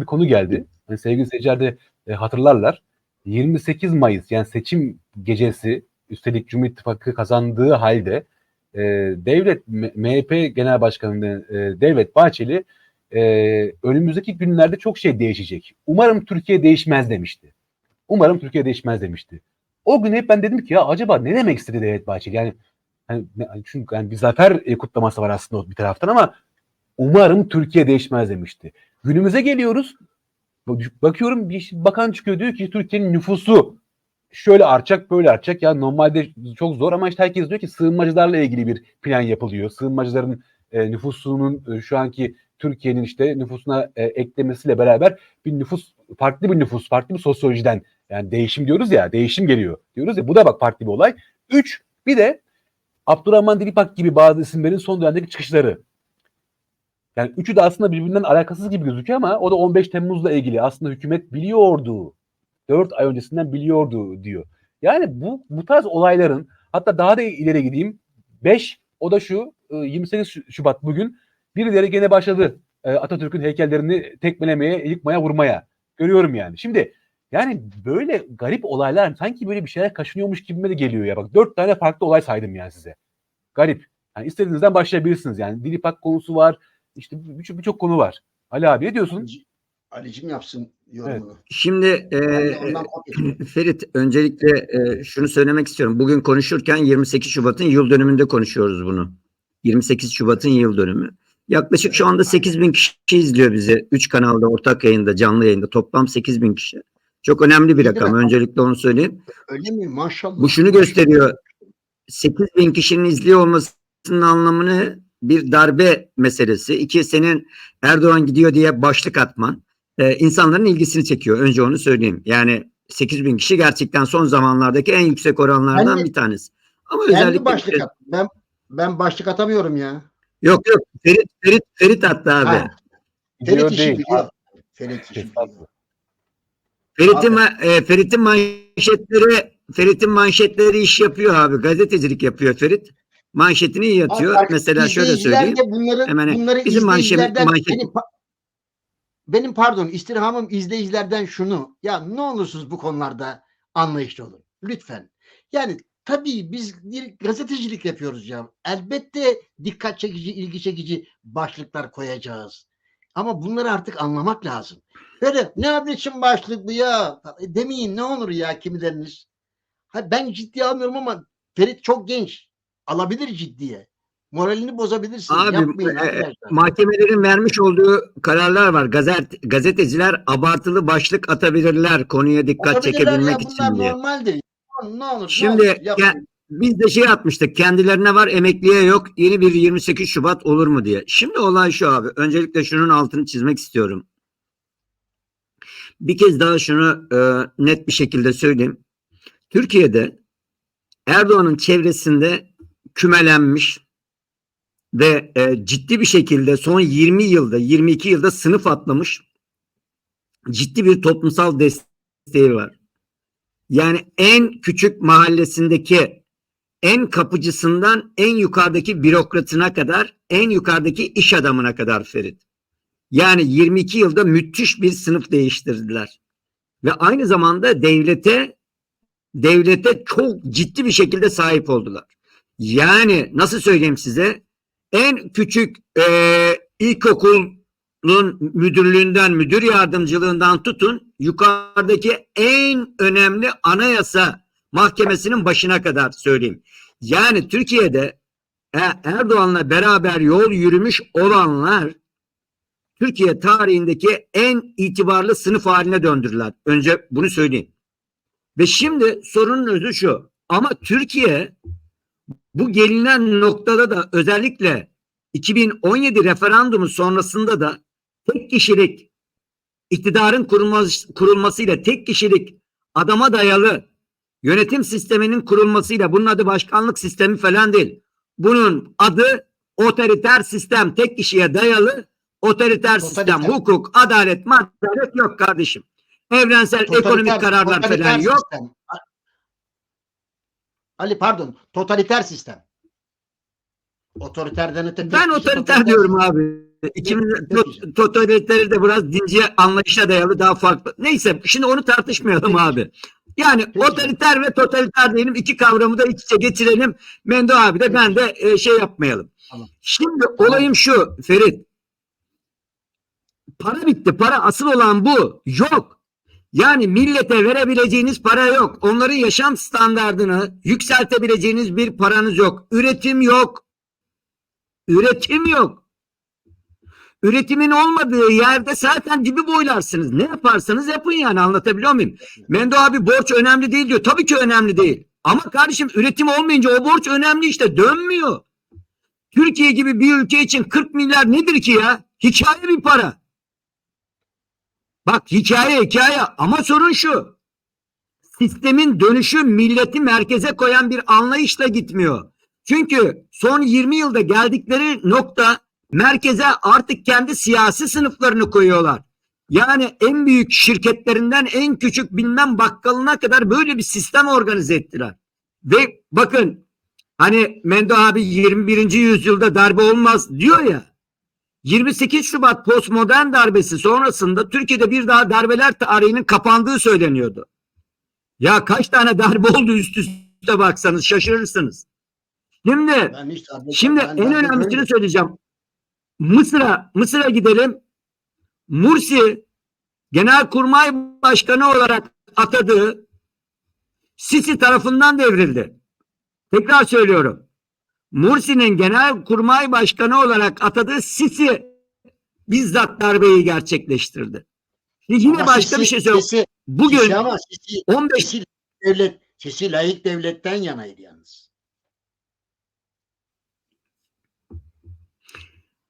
bir konu geldi. Yani sevgili seyirciler de e, hatırlarlar. 28 Mayıs yani seçim gecesi üstelik Cumhur İttifakı kazandığı halde e, devlet MHP Genel Başkanı e, Devlet Bahçeli e, önümüzdeki günlerde çok şey değişecek. Umarım Türkiye değişmez demişti. Umarım Türkiye değişmez demişti. O gün hep ben dedim ki ya acaba ne demek istedi Devlet Bahçeli? Yani, hani, ne- çünkü yani bir zafer e, kutlaması var aslında bir taraftan ama umarım Türkiye değişmez demişti. Günümüze geliyoruz. Bak- Bakıyorum bir bakan çıkıyor diyor ki Türkiye'nin nüfusu şöyle artacak böyle artacak. Ya normalde çok zor ama işte herkes diyor ki sığınmacılarla ilgili bir plan yapılıyor. Sığınmacıların e, nüfusunun e, şu anki Türkiye'nin işte nüfusuna e, eklemesiyle beraber bir nüfus farklı bir nüfus, farklı bir sosyolojiden yani değişim diyoruz ya, değişim geliyor diyoruz ya. Bu da bak farklı bir olay. Üç, bir de Abdurrahman Dilipak gibi bazı isimlerin son dönemdeki çıkışları. Yani üçü de aslında birbirinden alakasız gibi gözüküyor ama o da 15 Temmuz'la ilgili. Aslında hükümet biliyordu. 4 ay öncesinden biliyordu diyor. Yani bu bu tarz olayların hatta daha da ileri gideyim. 5 o da şu e, 28 Şu- Şubat bugün birileri gene başladı e, Atatürk'ün heykellerini tekmelemeye, yıkmaya, vurmaya. Görüyorum yani. Şimdi yani böyle garip olaylar sanki böyle bir şeyler kaşınıyormuş gibime de geliyor ya. Bak dört tane farklı olay saydım yani size. Garip. Yani istediğinizden başlayabilirsiniz yani. Dilipak konusu var. İşte birçok birçok konu var. Ali abi ne diyorsun? Ali- Alicim yapsın yorumunu. Şimdi e, çekeyim. Ferit öncelikle e, şunu söylemek istiyorum. Bugün konuşurken 28 Şubat'ın yıl dönümünde konuşuyoruz bunu. 28 Şubat'ın yıl dönümü. Yaklaşık şu anda 8 bin kişi izliyor bizi. 3 kanalda ortak yayında canlı yayında toplam 8 bin kişi. Çok önemli bir rakam. Öncelikle onu söyleyeyim. Öyle mi? Maşallah. Bu şunu gösteriyor. 8 bin kişinin izliyor olmasının anlamını bir darbe meselesi. İki senin Erdoğan gidiyor diye başlık atman e, insanların ilgisini çekiyor. Önce onu söyleyeyim. Yani 8 bin kişi gerçekten son zamanlardaki en yüksek oranlardan Ben bir tanesi. Ama Kendi özellikle başlık at. Ben ben başlık atamıyorum ya. yok yok Ferit Ferit Ferit attı abi. Ha, Ferit işi biliyor. Ferit işi. Ferit'in e, Ferit'in manşetleri Ferit'in manşetleri iş yapıyor abi. Gazetecilik yapıyor Ferit. Manşetini iyi atıyor. Bak, Mesela şöyle söyleyeyim. bunları, Hemen bunları bizim manşet- manşet- benim, benim pardon istirhamım izleyicilerden şunu. Ya ne olursunuz bu konularda anlayışlı olun. Lütfen. Yani tabii biz bir gazetecilik yapıyoruz ya. Elbette dikkat çekici, ilgi çekici başlıklar koyacağız. Ama bunları artık anlamak lazım. Böyle ne biçim başlık bu ya? E, Demeyin ne olur ya kimileriniz. Ha, ben ciddiye almıyorum ama Ferit çok genç. Alabilir ciddiye. Moralini bozabilirsin. Abi Yapmayın e, arkadaşlar. mahkemelerin vermiş olduğu kararlar var. Gazet gazeteciler abartılı başlık atabilirler konuya dikkat Atabilirler ya, çekebilmek bunlar için diye. normaldir. Ne olur, ne Şimdi olur, yapın. ke- biz de şey atmıştık. Kendilerine var, emekliye yok. Yeni bir 28 Şubat olur mu diye. Şimdi olay şu abi. Öncelikle şunun altını çizmek istiyorum. Bir kez daha şunu e, net bir şekilde söyleyeyim. Türkiye'de Erdoğan'ın çevresinde kümelenmiş ve e, ciddi bir şekilde son 20 yılda 22 yılda sınıf atlamış ciddi bir toplumsal desteği var. Yani en küçük mahallesindeki en kapıcısından en yukarıdaki bürokratına kadar en yukarıdaki iş adamına kadar Ferit. Yani 22 yılda müthiş bir sınıf değiştirdiler. Ve aynı zamanda devlete devlete çok ciddi bir şekilde sahip oldular. Yani nasıl söyleyeyim size? En küçük eee ilkokulun müdürlüğünden, müdür yardımcılığından tutun yukarıdaki en önemli anayasa mahkemesinin başına kadar söyleyeyim. Yani Türkiye'de e- Erdoğan'la beraber yol yürümüş olanlar Türkiye tarihindeki en itibarlı sınıf haline döndürdüler. Önce bunu söyleyeyim. Ve şimdi sorunun özü şu. Ama Türkiye bu gelinen noktada da özellikle 2017 referandumu sonrasında da tek kişilik iktidarın kurulması, kurulmasıyla tek kişilik adama dayalı yönetim sisteminin kurulmasıyla bunun adı başkanlık sistemi falan değil. Bunun adı otoriter sistem tek kişiye dayalı otoriter sistem hukuk adalet madalet yok kardeşim. Evrensel ekonomik Totaliter- kararlar falan yok. sistem. Ali pardon. Totaliter sistem. Otoriterden öte tek Ben otoriter diyorum abi. İkimiz de Çok to- güzel. totaliteleri de biraz dinci anlayışa dayalı daha farklı. Neyse şimdi onu tartışmayalım Peki. abi. Yani Peki. otoriter ve totaliter diyelim iki kavramı da iç içe getirelim. Mendo abi de ben de e, şey yapmayalım. Tamam. Şimdi olayım şu Ferit. Para bitti. Para asıl olan bu. Yok. Yani millete verebileceğiniz para yok. Onların yaşam standartını yükseltebileceğiniz bir paranız yok. Üretim yok. Üretim yok. Üretimin olmadığı yerde zaten dibi boylarsınız. Ne yaparsanız yapın yani anlatabiliyor muyum? Mendo abi borç önemli değil diyor. Tabii ki önemli değil. Ama kardeşim üretim olmayınca o borç önemli işte dönmüyor. Türkiye gibi bir ülke için 40 milyar nedir ki ya? Hikaye bir para. Bak hikaye hikaye ama sorun şu. Sistemin dönüşü milleti merkeze koyan bir anlayışla gitmiyor. Çünkü son 20 yılda geldikleri nokta merkeze artık kendi siyasi sınıflarını koyuyorlar. Yani en büyük şirketlerinden en küçük bilmem bakkalına kadar böyle bir sistem organize ettiler. Ve bakın hani Mendo abi 21. yüzyılda darbe olmaz diyor ya. 28 Şubat postmodern darbesi sonrasında Türkiye'de bir daha darbeler tarihinin kapandığı söyleniyordu. Ya kaç tane darbe oldu üst üste baksanız şaşırırsınız. Şimdi Şimdi en önemlisini söyleyeceğim. Mısır'a Mısır'a gidelim. Mursi Genelkurmay Başkanı olarak atadığı Sisi tarafından devrildi. Tekrar söylüyorum. Mursi'nin Genelkurmay Başkanı olarak atadığı Sisi bizzat darbeyi gerçekleştirdi. Yine Ama başka Sisi- bir şey söyleyeyim. Sisi- Bugün Sisi ama Sisi, 15 Sisi devlet, Sisi layık devletten yanaydı yalnız.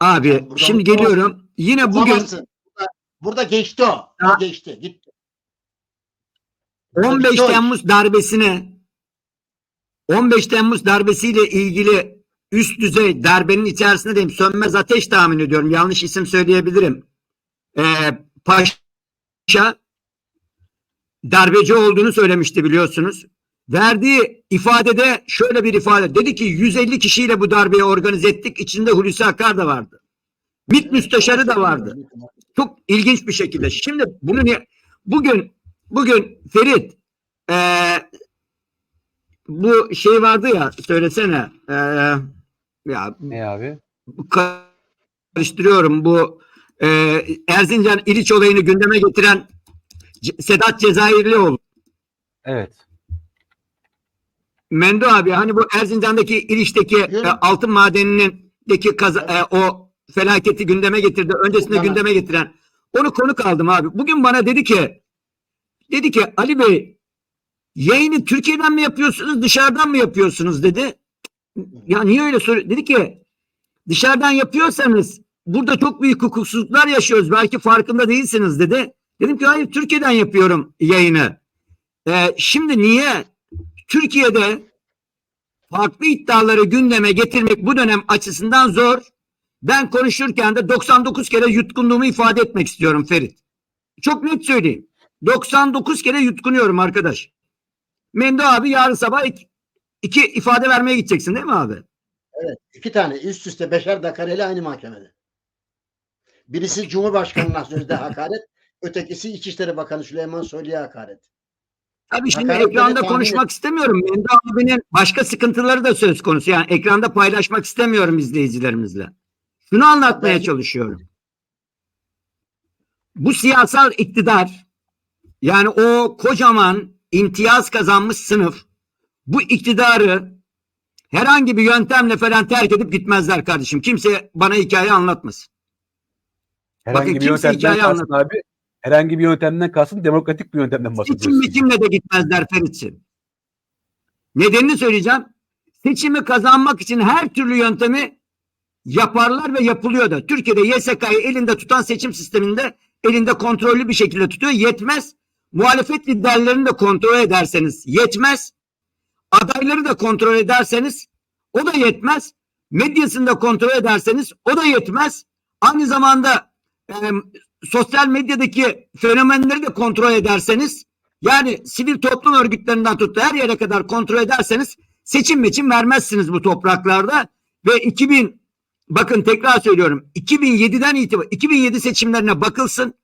abi Buradan şimdi geliyorum. Yine bugün. Burada, burada geçti o. Ha. Geçti. Gitti. Burada 15 bitti o iş. Temmuz darbesine 15 Temmuz darbesiyle ilgili üst düzey darbenin içerisinde diyeyim sönmez ateş tahmin ediyorum. Yanlış isim söyleyebilirim. Ee, Paşa darbeci olduğunu söylemişti biliyorsunuz. Verdiği ifadede şöyle bir ifade. Dedi ki 150 kişiyle bu darbeyi organize ettik. İçinde Hulusi Akar da vardı. MİT müsteşarı da vardı. Çok ilginç bir şekilde. Şimdi bunu niye bugün bugün Ferit eee, bu şey vardı ya söylesene eee, ya Ne abi? karıştırıyorum bu eee, Erzincan İliç olayını gündeme getiren C- Sedat Cezayirlioğlu. Evet. Mendo abi hani bu Erzincan'daki İliç'teki e, altın madenindeki kaza, e, o felaketi gündeme getirdi. Öncesinde gündeme getiren. Onu konuk aldım abi. Bugün bana dedi ki dedi ki Ali Bey yayını Türkiye'den mi yapıyorsunuz dışarıdan mı yapıyorsunuz dedi. Ya niye öyle soruyor? Dedi ki dışarıdan yapıyorsanız burada çok büyük hukuksuzluklar yaşıyoruz. Belki farkında değilsiniz dedi. Dedim ki hayır Türkiye'den yapıyorum yayını. E, şimdi niye Türkiye'de farklı iddiaları gündeme getirmek bu dönem açısından zor. Ben konuşurken de 99 kere yutkunduğumu ifade etmek istiyorum Ferit. Çok net söyleyeyim. 99 kere yutkunuyorum arkadaş. Mendo abi yarın sabah iki, iki ifade vermeye gideceksin değil mi abi? Evet. iki tane üst üste beşer dakireyle aynı mahkemede. Birisi Cumhurbaşkanı'na sözde hakaret, ötekisi İçişleri Bakanı Süleyman Soylu'ya hakaret. Tabii şimdi Hakaretleri ekranda konuşmak istemiyorum. Mendo abinin başka sıkıntıları da söz konusu. Yani ekranda paylaşmak istemiyorum izleyicilerimizle. Şunu anlatmaya Ben- çalışıyorum. Bu siyasal iktidar yani o kocaman imtiyaz kazanmış sınıf bu iktidarı herhangi bir yöntemle falan terk edip gitmezler kardeşim. Kimse bana hikaye anlatmasın. Herhangi Bakın bir kimse hikaye kalsın abi. Herhangi bir yöntemden kalsın demokratik bir yöntemden Seçim bahsediyorsun. biçimle de gitmezler Ferit'ciğim. Nedenini söyleyeceğim. Seçimi kazanmak için her türlü yöntemi yaparlar ve yapılıyor da. Türkiye'de YSK'yı elinde tutan seçim sisteminde elinde kontrollü bir şekilde tutuyor. Yetmez. Muhalefet liderlerini de kontrol ederseniz yetmez. Adayları da kontrol ederseniz o da yetmez. Medyasını da kontrol ederseniz o da yetmez. Aynı zamanda e, sosyal medyadaki fenomenleri de kontrol ederseniz yani sivil toplum örgütlerinden tuttu her yere kadar kontrol ederseniz seçim meçim vermezsiniz bu topraklarda ve bakın tekrar söylüyorum 2007'den itibaren 2007 seçimlerine bakılsın.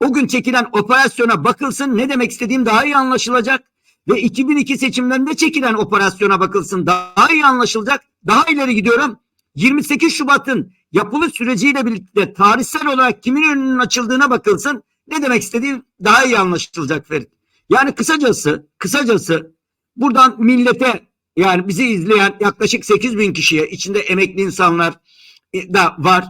O gün çekilen operasyona bakılsın. Ne demek istediğim daha iyi anlaşılacak. Ve 2002 seçimlerinde çekilen operasyona bakılsın. Daha iyi anlaşılacak. Daha ileri gidiyorum. 28 Şubat'ın yapılı süreciyle birlikte tarihsel olarak kimin önünün açıldığına bakılsın. Ne demek istediğim daha iyi anlaşılacak Ferit. Yani kısacası, kısacası buradan millete yani bizi izleyen yaklaşık 8 bin kişiye içinde emekli insanlar e, da var.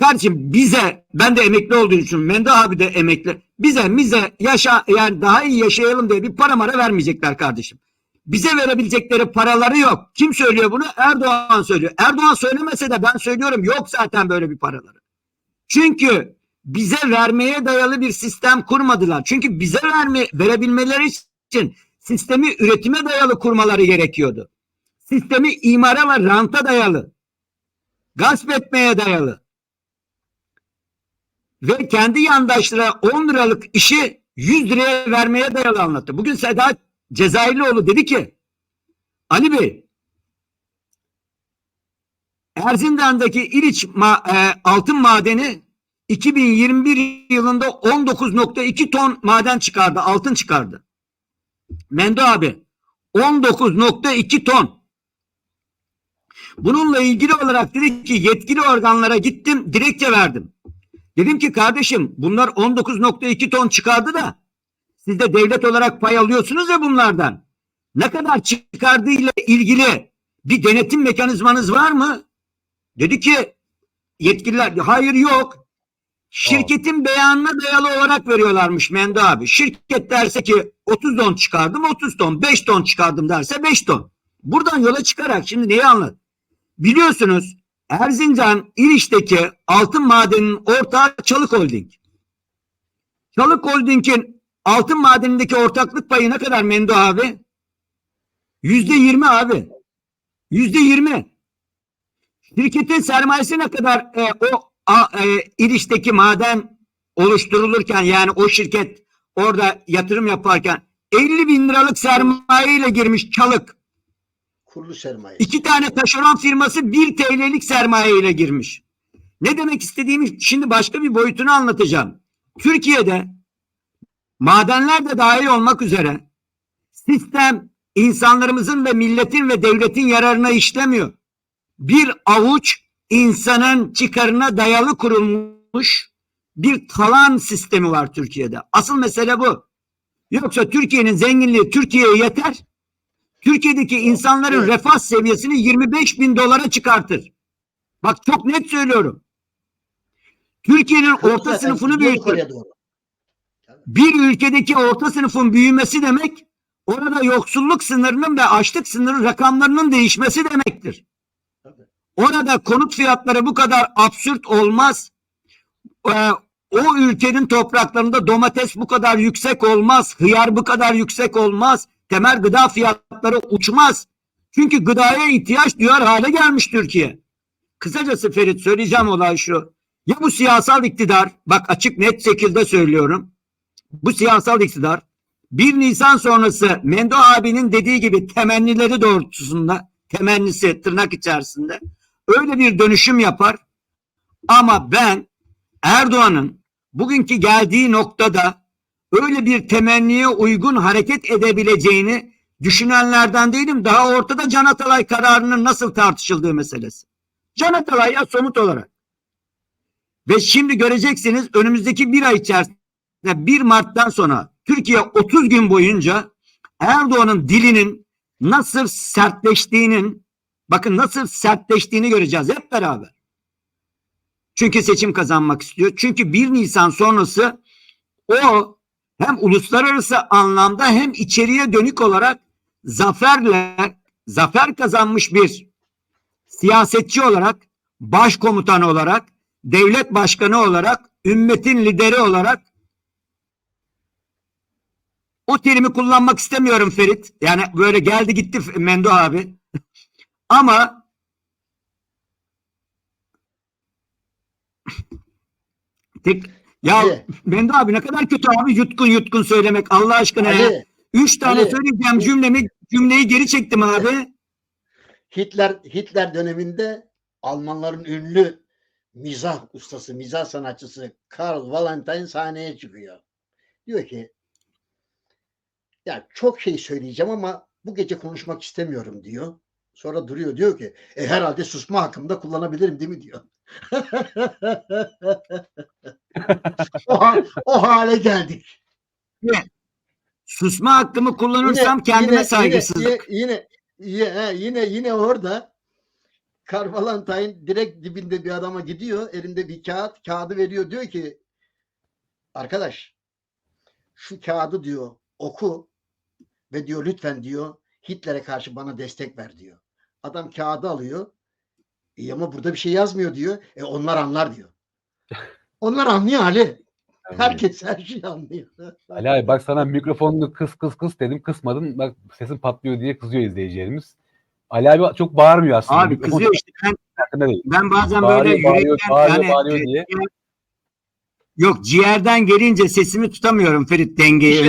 Kardeşim bize ben de emekli olduğum için Mendo abi de emekli. Bize bize yaşa yani daha iyi yaşayalım diye bir para mara vermeyecekler kardeşim. Bize verebilecekleri paraları yok. Kim söylüyor bunu? Erdoğan söylüyor. Erdoğan söylemese de ben söylüyorum yok zaten böyle bir paraları. Çünkü bize vermeye dayalı bir sistem kurmadılar. Çünkü bize verme, verebilmeleri için sistemi üretime dayalı kurmaları gerekiyordu. Sistemi imara ve ranta dayalı. Gasp etmeye dayalı. Ve kendi yandaşlara 10 liralık işi 100 liraya vermeye dayalı anlattı. Bugün Sedat Cezayirlioğlu dedi ki Ali Bey Erzincan'daki İliç ma- e, altın madeni 2021 yılında 19.2 ton maden çıkardı, altın çıkardı. Mendo abi 19.2 ton. Bununla ilgili olarak dedi ki yetkili organlara gittim, dilekçe verdim. Dedim ki kardeşim bunlar 19.2 ton çıkardı da siz de devlet olarak pay alıyorsunuz ya bunlardan. Ne kadar çıkardığıyla ilgili bir denetim mekanizmanız var mı? Dedi ki yetkililer hayır yok. Şirketin beyanına dayalı olarak veriyorlarmış Mendo abi. Şirket derse ki 30 ton çıkardım 30 ton, 5 ton çıkardım derse 5 ton. Buradan yola çıkarak şimdi neyi anlat? Biliyorsunuz Erzincan İliç'teki altın madeninin ortağı Çalık Holding. Çalık Holding'in altın madenindeki ortaklık payı ne kadar Mendo abi? Yüzde yirmi abi. Yüzde yirmi. Şirketin sermayesi ne kadar e, o a, e, İliç'teki maden oluşturulurken yani o şirket orada yatırım yaparken 50 bin liralık sermaye ile girmiş Çalık. Kurulu sermaye. İki tane taşeron firması 1 TL'lik sermaye ile girmiş. Ne demek istediğimi şimdi başka bir boyutunu anlatacağım. Türkiye'de madenler de dahil olmak üzere sistem insanlarımızın ve milletin ve devletin yararına işlemiyor. Bir avuç insanın çıkarına dayalı kurulmuş bir talan sistemi var Türkiye'de. Asıl mesele bu. Yoksa Türkiye'nin zenginliği Türkiye'ye yeter. Türkiye'deki insanların refah seviyesini 25 bin dolara çıkartır. Bak çok net söylüyorum. Türkiye'nin orta sınıfını büyütür. Bir ülkedeki orta sınıfın büyümesi demek orada yoksulluk sınırının ve açlık sınırı rakamlarının değişmesi demektir. Orada konut fiyatları bu kadar absürt olmaz. Ee, o ülkenin topraklarında domates bu kadar yüksek olmaz. Hıyar bu kadar yüksek olmaz. Temel gıda fiyatları uçmaz. Çünkü gıdaya ihtiyaç duyar hale gelmiş Türkiye. Kısacası Ferit söyleyeceğim olay şu. Ya bu siyasal iktidar, bak açık net şekilde söylüyorum. Bu siyasal iktidar 1 Nisan sonrası Mendo abinin dediği gibi temennileri doğrultusunda temennisi tırnak içerisinde öyle bir dönüşüm yapar. Ama ben Erdoğan'ın bugünkü geldiği noktada öyle bir temenniye uygun hareket edebileceğini düşünenlerden değilim. Daha ortada Can Atalay kararının nasıl tartışıldığı meselesi. Can Atalay ya somut olarak. Ve şimdi göreceksiniz önümüzdeki bir ay içerisinde 1 Mart'tan sonra Türkiye 30 gün boyunca Erdoğan'ın dilinin nasıl sertleştiğinin bakın nasıl sertleştiğini göreceğiz hep beraber. Çünkü seçim kazanmak istiyor. Çünkü 1 Nisan sonrası o hem uluslararası anlamda hem içeriye dönük olarak zaferle zafer kazanmış bir siyasetçi olarak, başkomutan olarak, devlet başkanı olarak, ümmetin lideri olarak o terimi kullanmak istemiyorum Ferit. Yani böyle geldi gitti Mendo abi. Ama tek ya Ali. Mendo abi ne kadar kötü abi yutkun yutkun söylemek Allah aşkına ya. Ali, Üç tane Ali. söyleyeceğim cümlemi cümleyi geri çektim abi. Hitler Hitler döneminde Almanların ünlü mizah ustası, mizah sanatçısı Karl Valentin sahneye çıkıyor. Diyor ki ya çok şey söyleyeceğim ama bu gece konuşmak istemiyorum diyor. Sonra duruyor diyor ki e, herhalde susma hakkımda kullanabilirim değil mi diyor. O, ha- o hale geldik. Susma hakkımı kullanırsam kendime saygısızlık. Yine yine yine, yine yine orada Karl Valentine direkt dibinde bir adama gidiyor. Elinde bir kağıt, kağıdı veriyor. Diyor ki arkadaş şu kağıdı diyor oku ve diyor lütfen diyor Hitler'e karşı bana destek ver diyor. Adam kağıdı alıyor. İyi ama burada bir şey yazmıyor diyor. E onlar anlar diyor. Onlar anlıyor Ali. Herkes her şeyi anlıyor. Ali abi bak sana mikrofonunu kıs kıs kıs dedim kısmadın bak sesin patlıyor diye kızıyor izleyicilerimiz. Ali abi çok bağırmıyor aslında. Abi Mikrofon kızıyor işte ben, ben bazen Bağırıyor, böyle bağırıyor, yürekten bağırıyor, yani, bağırıyor e, diye. Yok ciğerden gelince sesimi tutamıyorum Ferit dengeyi